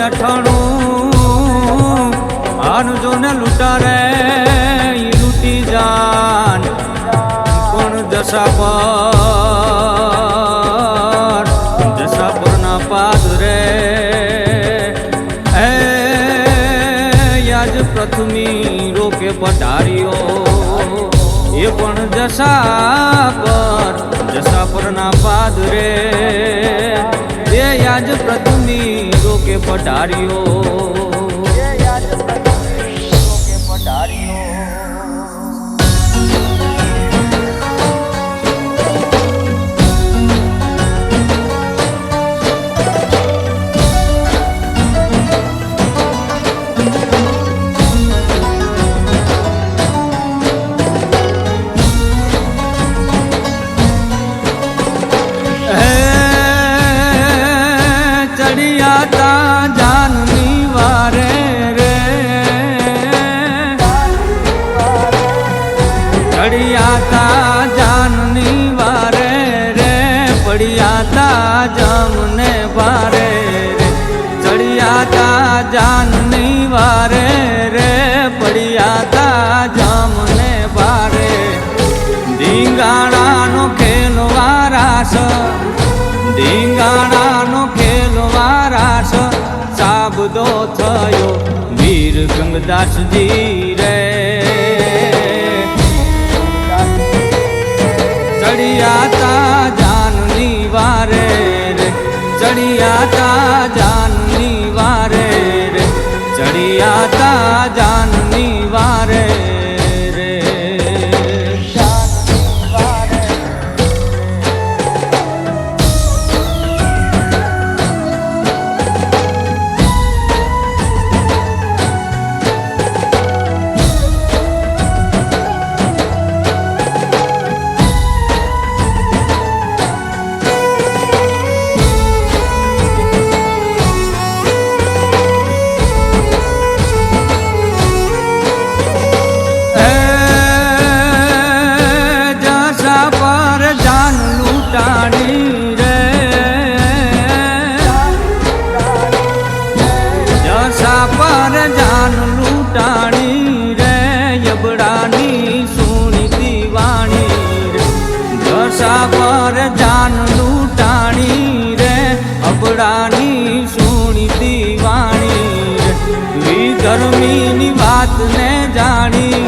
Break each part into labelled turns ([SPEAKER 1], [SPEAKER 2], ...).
[SPEAKER 1] અઠણું. આનું ને લૂંટારે લૂંટી જાન. પણ દશા પર દશા પરના પાદ રે. એ, યાજ પ્રથમી રોકે પધાર્યો. એ પણ જસા પર જસા પર ના પાદ રે. એ પ્રતિની રોકે પધાર્યો. ચડિયા તા જાનની વારે રે પડ્યા તા જમને વારે રે. ચડિયા તા જાનની વારે રે પડ્યા તા જમને વારે. ધીંગાણાનો ખેલ વારાસ ધીંગાણાનો ખેલ વારાસ સાબદો થયો વીર ગંગદાસજી રે. ચડિયા તા જાનની વારે રે. ચડિયા તા વિધર્મીની વાતને જાણી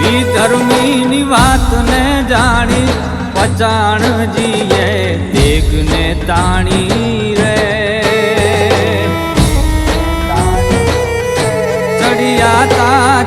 [SPEAKER 1] વિધર્મીની વાતને જાણી પચાણજીએ દેગને તાણી રે. ચડિયા તા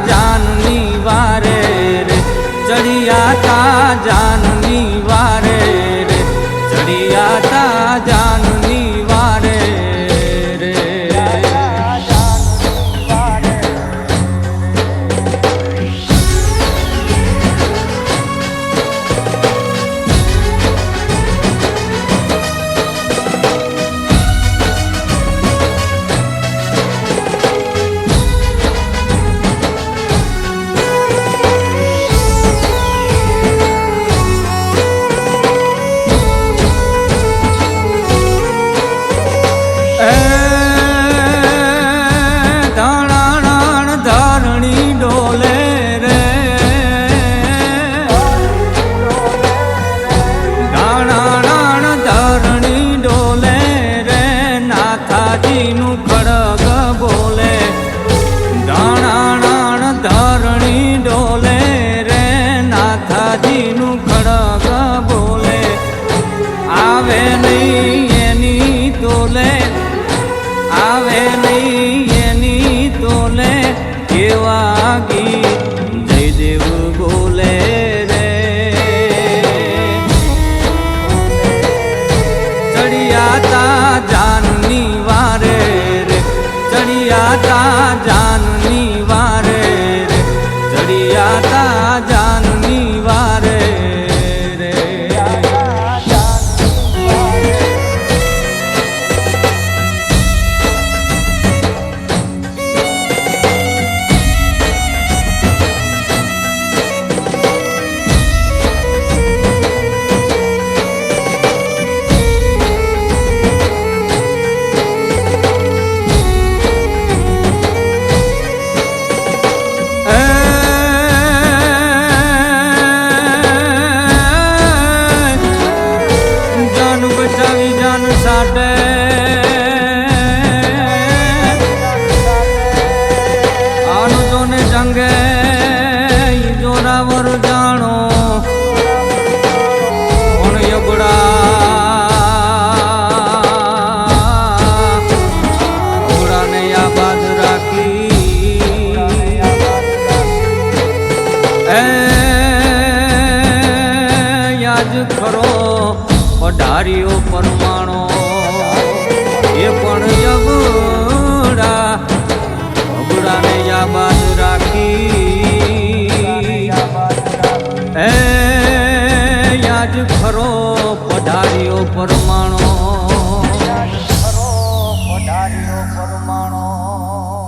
[SPEAKER 1] કેવા ગીત જયદેવ બોલે રે. ચડિયાતા જાનની વારે રે ચડિયાતા જાણો પણ યબડા? ઘોડાને આ રાખી. એ, યાદ ખરો પઢારીઓ પરમાણો.
[SPEAKER 2] એ પણ યબડા ઘોડાને આ બાદ પરમાણો.